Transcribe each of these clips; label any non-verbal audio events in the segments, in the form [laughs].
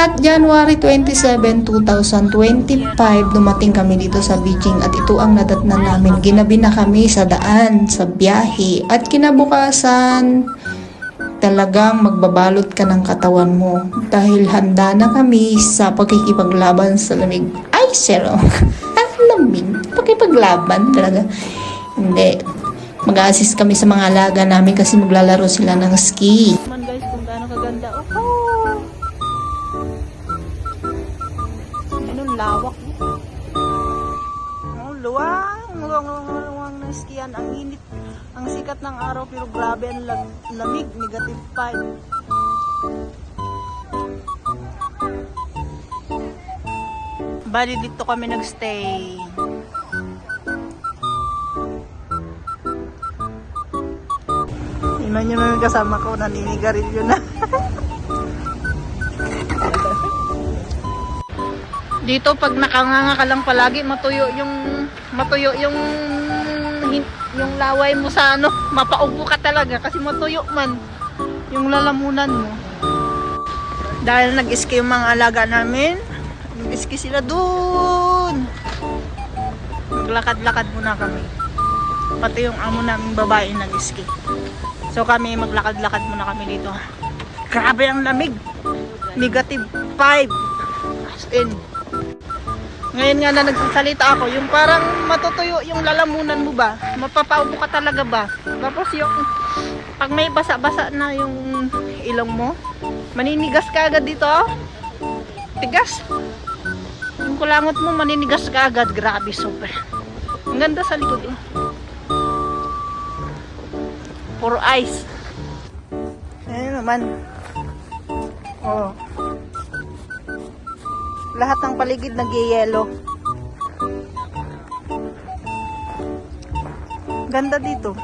At January 27, 2025, dumating kami dito sa Beijing at ito ang nadatnan namin. Ginabi na kami sa daan, sa biyahe. At kinabukasan, talagang magbabalot ka ng katawan mo dahil handa na kami sa pagkikipaglaban sa lamig. Ay, zero. [laughs] Ang lamig. Pagkipaglaban talaga. Hindi. Mag-assist kami sa mga alaga namin kasi maglalaro sila ng ski. man guys kung gaano kaganda. Oh! Ganun lawak. Oh, luwang, luwang, luwang, luwang ng skian. Ang init, ang sikat ng araw pero grabe ang lam- lamig, negative 5. Bali dito kami nagstay. Iman nyo na yung kasama ko, naninigarilyo na. [laughs] Dito pag nakanganga ka lang palagi, matuyo yung matuyo yung yung laway mo sa ano, mapaubo ka talaga kasi matuyo man yung lalamunan mo. Dahil nag-ski yung mga alaga namin, nag-ski sila dun. Maglakad-lakad muna kami. Pati yung amo naming babae nag-ski. So kami maglakad-lakad muna kami dito. Grabe ang lamig. Negative 5. As in. Ngayon nga na nagsasalita ako, yung parang matutuyo yung lalamunan mo ba? Mapapaubo ka talaga ba? Tapos yung pag may basa-basa na yung ilong mo, maninigas ka agad dito. oh. Tigas. Yung kulangot mo, maninigas ka agad. Grabe, super. Ang ganda sa likod. Oh. Puro ice. Ayun naman. Oh. Lahat ng paligid nag-yellow. Ganda dito.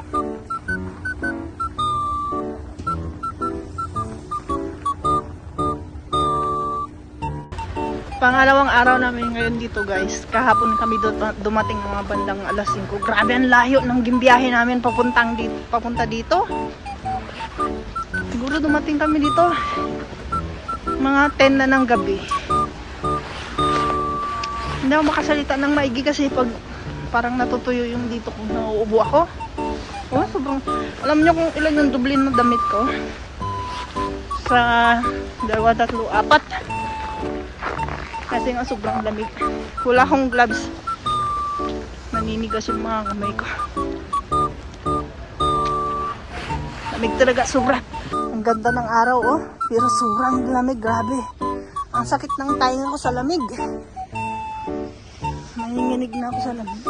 Pangalawang araw namin ngayon dito guys. Kahapon kami dumating ng mga bandang alas 5. Grabe ang layo ng gimbiyahe namin papuntang dito, papunta dito. Siguro dumating kami dito mga 10 na ng gabi. Hindi ako makasalita ng maigi kasi pag parang natutuyo yung dito kung nauubo ako. Oh, sobrang, alam nyo kung ilan yung dublin na damit ko? Sa dalawa, tatlo, apat. Kasi nga sobrang lamig. Wala akong gloves. Naninigas yung mga kamay ko. Lamig talaga, sobra. Ang ganda ng araw, oh. Pero sobrang lamig, grabe. Ang sakit ng tainga ko sa lamig. Nanginginig na ako sa lamig.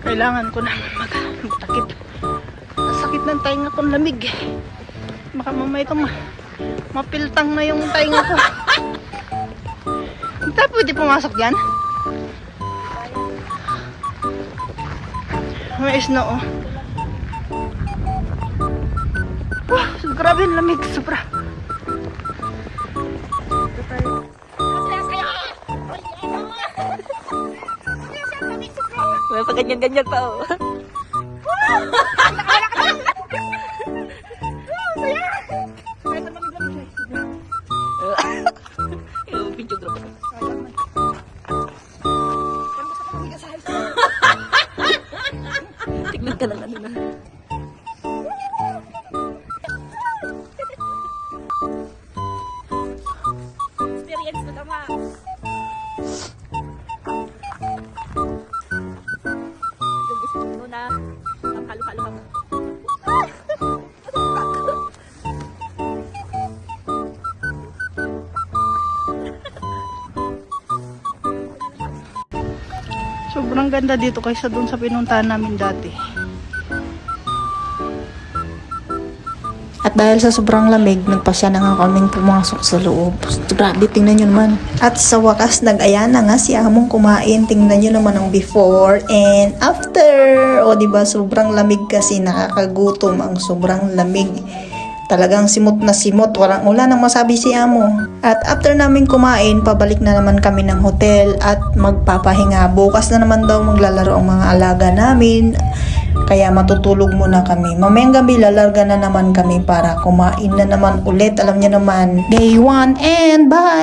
Kailangan ko na mag magtakip. Ang sakit ng tainga ko, lamig. Baka mamaya ito ma mapiltang na yung tainga ko. Hindi tayo pwede pumasok dyan? May snow, oh. So grabe lamig, sobra. May pa ganyan-ganyan pa, oh. Tignan ka lang ano na. Sobrang ganda dito kaysa doon sa pinuntahan namin dati. At dahil sa sobrang lamig, nagpasya na nga kaming pumasok sa loob. Grabe, tingnan nyo naman. At sa wakas, nag-aya na nga si Among kumain. Tingnan nyo naman ang before and after. O, ba sobrang lamig kasi nakakagutom ang sobrang lamig. Talagang simot na simot, walang wala nang masabi si Amo. At after namin kumain, pabalik na naman kami ng hotel at magpapahinga. Bukas na naman daw maglalaro ang mga alaga namin. Kaya matutulog muna kami. Mamayang gabi lalarga na naman kami para kumain na naman ulit. Alam niyo naman, day 1 and bye!